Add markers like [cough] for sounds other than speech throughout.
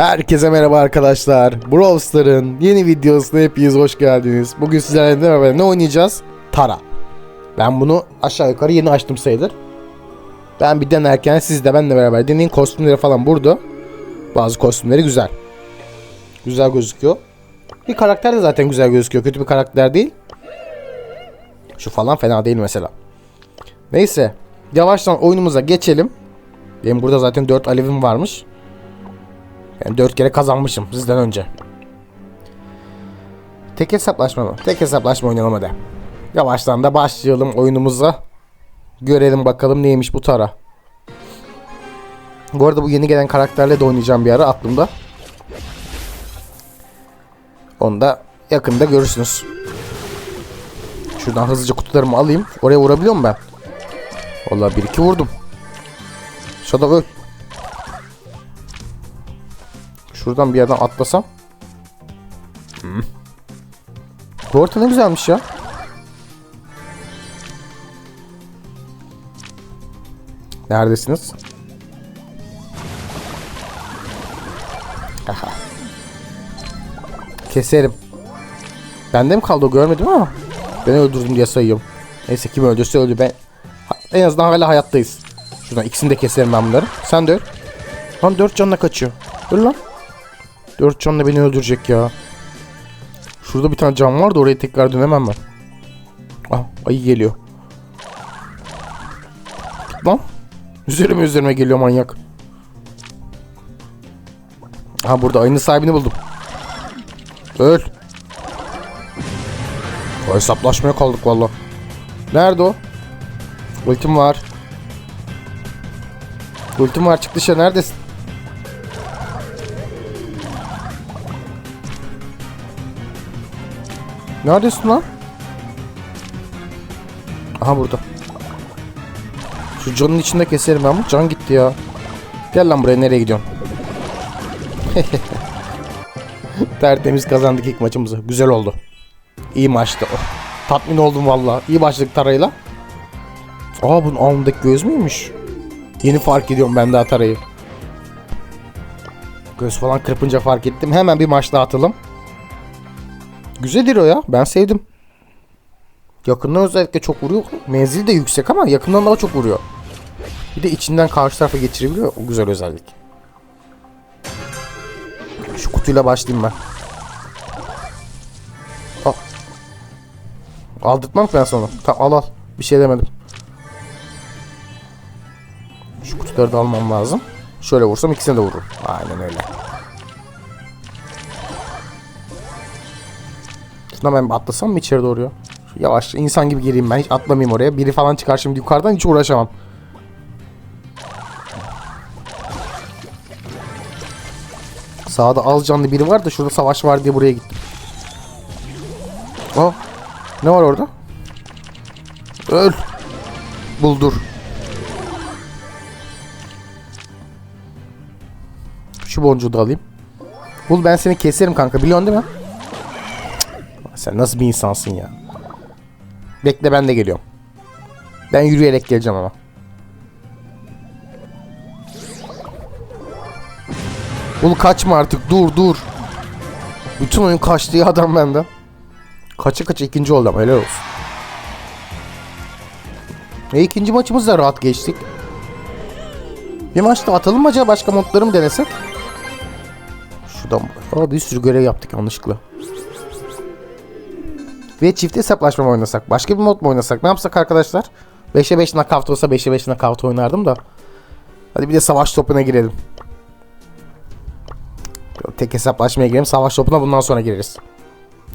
Herkese merhaba arkadaşlar. Brawl Stars'ın yeni videosuna hepiniz hoş geldiniz. Bugün sizlerle beraber ne oynayacağız? Tara. Ben bunu aşağı yukarı yeni açtım sayılır. Ben bir denerken siz de benimle beraber deneyin. Kostümleri falan burada. Bazı kostümleri güzel. Güzel gözüküyor. Bir karakter de zaten güzel gözüküyor. Kötü bir karakter değil. Şu falan fena değil mesela. Neyse. Yavaştan oyunumuza geçelim. Benim burada zaten 4 alevim varmış. Yani 4 kere kazanmışım sizden önce. Tek hesaplaşma mı? Tek hesaplaşma oynayalım hadi. Yavaştan da başlayalım oyunumuza. Görelim bakalım neymiş bu tara. Bu arada bu yeni gelen karakterle de oynayacağım bir ara aklımda. Onu da yakında görürsünüz. Şuradan hızlıca kutularımı alayım. Oraya vurabiliyor muyum ben? Vallahi bir iki vurdum. Şurada öl. Şuradan bir yerden atlasam. Hmm. Bu orta ne güzelmiş ya. Neredesiniz? Aha. Keserim. Bende mi kaldı o görmedim ama. Beni öldürdüm diye sayıyorum. Neyse kim öldürse öldü ben. En azından hala hayattayız. Şuradan ikisini de keserim ben bunları. Sen de öl. Lan 4 canla kaçıyor. Öl lan. 4 canla beni öldürecek ya. Şurada bir tane can var da oraya tekrar dönemem ben. Ah ayı geliyor. Lan. Üzerime üzerime geliyor manyak. Ha burada ayının sahibini buldum. Öl. O hesaplaşmaya kaldık valla. Nerede o? Ultim var. Ultim var çık dışarı neredesin? Neredesin lan? Aha burada. Şu canın içinde keserim ben bu. Can gitti ya. Gel lan buraya nereye gidiyorsun? [laughs] Tertemiz kazandık ilk maçımızı. Güzel oldu. İyi maçtı o. Tatmin oldum valla. İyi başladık tarayla. Aa bunun alnındaki göz müymüş? Yeni fark ediyorum ben daha tarayı. Göz falan kırpınca fark ettim. Hemen bir maç daha atalım. Güzeldir o ya. Ben sevdim. Yakından özellikle çok vuruyor. Menzili de yüksek ama yakından daha çok vuruyor. Bir de içinden karşı tarafa geçirebiliyor. O güzel özellik. Şu kutuyla başlayayım ben. Al. Aldırtmam ben sonra. Tamam al al. Bir şey demedim. Şu kutuları da almam lazım. Şöyle vursam ikisini de vururum. Aynen öyle. Şuna ben atlasam mı içeri doğru ya? Şu Yavaş insan gibi gireyim ben hiç atlamayayım oraya. Biri falan çıkar şimdi yukarıdan hiç uğraşamam. Sağda az canlı biri var da şurada savaş var diye buraya gittim. Aa, ne var orada? Öl. Buldur. Şu boncuğu da alayım. Bul ben seni keserim kanka biliyorsun değil mi? Sen nasıl bir insansın ya? Bekle ben de geliyorum. Ben yürüyerek geleceğim ama. Bul kaçma artık dur dur. Bütün oyun kaçtığı adam benden. Kaça kaça ikinci oldum helal olsun. E ikinci maçımız da rahat geçtik. Bir maçta atalım mı acaba başka modları mı denesek? Şuradan Aa, bir sürü görev yaptık yanlışlıkla. Ve çift hesaplaşma mı oynasak? Başka bir mod mu oynasak? Ne yapsak arkadaşlar? 5'e 5 knockout olsa 5'e 5 knockout oynardım da. Hadi bir de savaş topuna girelim. Tek hesaplaşmaya girelim. Savaş topuna bundan sonra gireriz.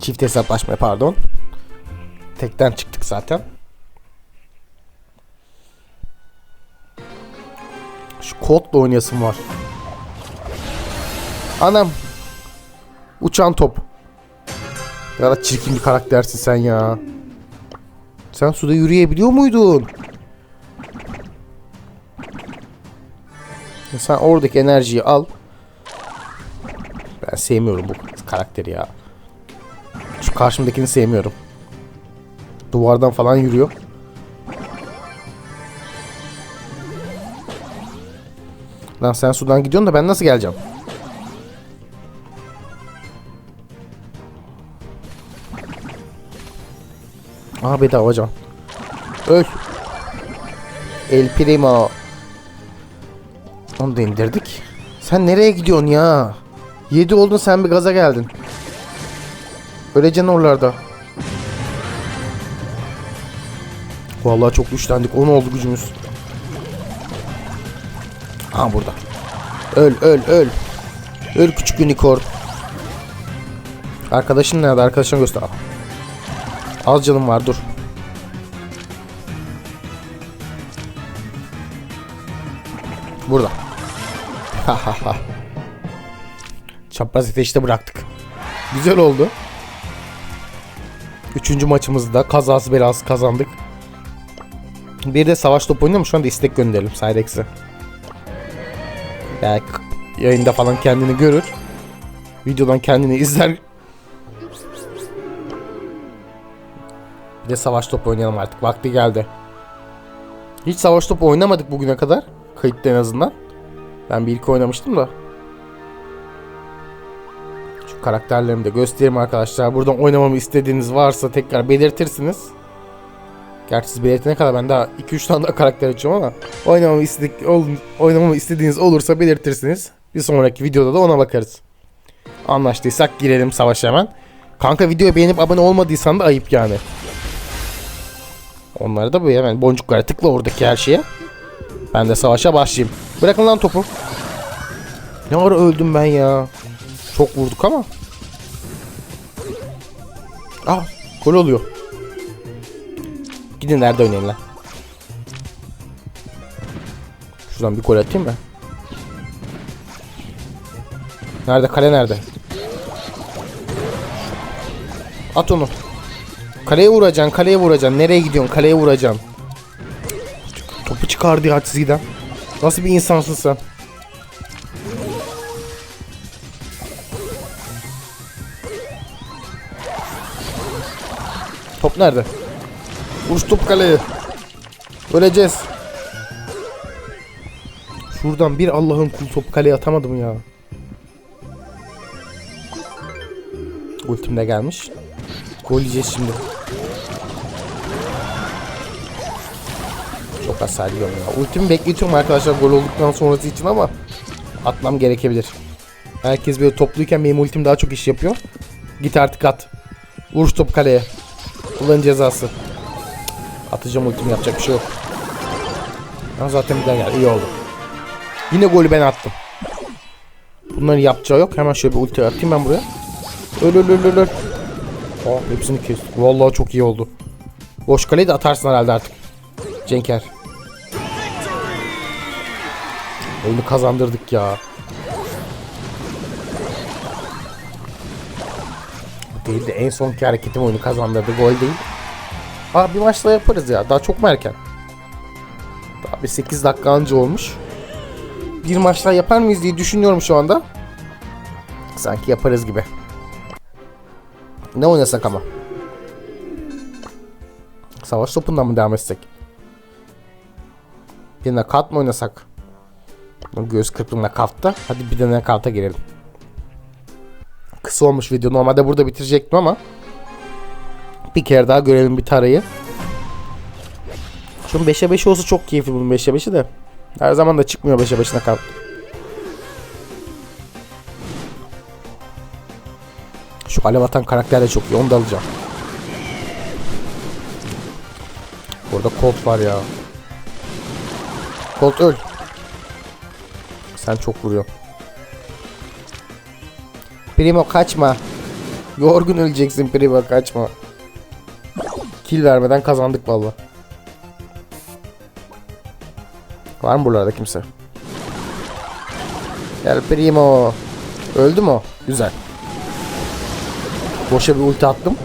Çift hesaplaşmaya pardon. Tekten çıktık zaten. Şu kodla oynayasım var. Anam. Uçan top. Ne kadar çirkin bir karaktersin sen ya. Sen suda yürüyebiliyor muydun? Sen oradaki enerjiyi al. Ben sevmiyorum bu karakteri ya. Şu karşımdakini sevmiyorum. Duvardan falan yürüyor. Lan sen sudan gidiyorsun da ben nasıl geleceğim? Aha bedava can. Öl. El Primo. Onu da indirdik. Sen nereye gidiyorsun ya? 7 oldun sen bir gaza geldin. Öleceksin oralarda. Vallahi çok güçlendik. 10 oldu gücümüz. Aha burada. Öl öl öl. Öl küçük unicorn. Arkadaşın nerede? Arkadaşını göster. Az canım var dur. Burada. Çapraz ateşte bıraktık. Güzel oldu. Üçüncü maçımızda kazası belası kazandık. Bir de savaş topu oynuyor mu? Şu anda istek gönderelim Cyrex'e. Belki yayında falan kendini görür. Videodan kendini [laughs] izler. De savaş topu oynayalım artık. Vakti geldi. Hiç savaş topu oynamadık bugüne kadar. Kayıtta en azından. Ben bir ilk oynamıştım da. Şu karakterlerimi de göstereyim arkadaşlar. Buradan oynamamı istediğiniz varsa tekrar belirtirsiniz. Gerçi siz belirtene kadar ben daha 2-3 tane daha karakter açıyorum ama oynamamı, istedik, oynamamı istediğiniz olursa belirtirsiniz. Bir sonraki videoda da ona bakarız. Anlaştıysak girelim savaşa hemen. Kanka videoyu beğenip abone olmadıysan da ayıp yani. Onları da böyle hemen boncuklara tıkla oradaki her şeye. Ben de savaşa başlayayım. Bırakın lan topu. Ne ara öldüm ben ya. Çok vurduk ama. Ah gol oluyor. Gidin nerede oynayın lan. Şuradan bir gol atayım mı? Nerede kale nerede? At onu. Kaleye vuracaksın, kaleye vuracaksın. Nereye gidiyorsun? Kaleye vuracaksın. Topu çıkardı ya çizgiden. Nasıl bir insansın sen? Top nerede? Vuruş top kaleye. Öleceğiz. Şuradan bir Allah'ın kul topu kaleye atamadım ya. Ultim de gelmiş. Gol yiyeceğiz şimdi. Hasar yiyorum ya. Ultimi bekletiyorum arkadaşlar gol olduktan sonrası için ama atmam gerekebilir. Herkes böyle topluyken benim ultim daha çok iş yapıyor. Git artık at. Vuruş top kaleye. Kullan cezası. Atacağım ultimi yapacak bir şey yok. Ha, zaten bir daha geldi. İyi oldu. Yine golü ben attım. Bunların yapacağı yok. Hemen şöyle bir ulti atayım ben buraya. Öl öl öl öl. Aa, hepsini kes. Vallahi çok iyi oldu. Boş kaleyi de atarsın herhalde artık. Cenker. Oyunu kazandırdık ya. Değil de en sonki hareketim oyunu kazandırdı. Gol değil. Aa bir maçla yaparız ya. Daha çok mu erken? Daha bir 8 dakika önce olmuş. Bir maçla yapar mıyız diye düşünüyorum şu anda. Sanki yaparız gibi. Ne oynasak ama? Savaş topundan mı devam etsek? Bir nakat mı oynasak? Göz kırpım nakatta. Hadi bir de nakata girelim. Kısa olmuş video. Normalde burada bitirecektim ama bir kere daha görelim bir tarayı. Şunun 5'e 5 olsa çok keyifli bunun 5'e 5'i de. Her zaman da çıkmıyor 5'e 5 nakavt. Şu alev atan karakter de çok iyi. Onu da alacağım. Burada Colt var ya. Colt öl. Sen çok vuruyorsun. Primo kaçma. Yorgun öleceksin Primo kaçma. Kill vermeden kazandık valla. Var mı buralarda kimse? Gel Primo. Öldü mü o? Güzel. Boşa bir ulti attım.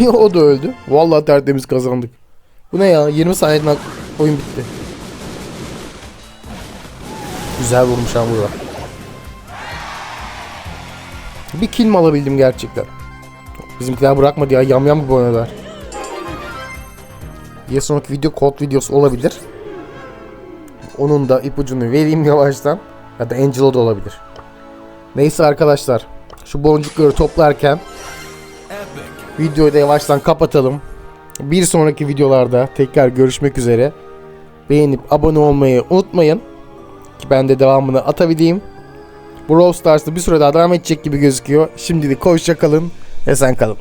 [laughs] o da öldü. Vallahi tertemiz kazandık. Bu ne ya? 20 saniyeden oyun bitti. Güzel vurmuş ha burada. Bir kill mi alabildim gerçekten? Bizimkiler bırakmadı ya. Yam yam gibi oynadılar. Bir sonraki video kod videosu olabilir. Onun da ipucunu vereyim yavaştan. Ya da Angelo da olabilir. Neyse arkadaşlar. Şu boncukları toplarken videoyu da yavaştan kapatalım. Bir sonraki videolarda tekrar görüşmek üzere. Beğenip abone olmayı unutmayın. Ki ben de devamını atabileyim. Brawl Stars'ta bir süre daha devam edecek gibi gözüküyor. Şimdilik hoşça kalın. Esen kalın.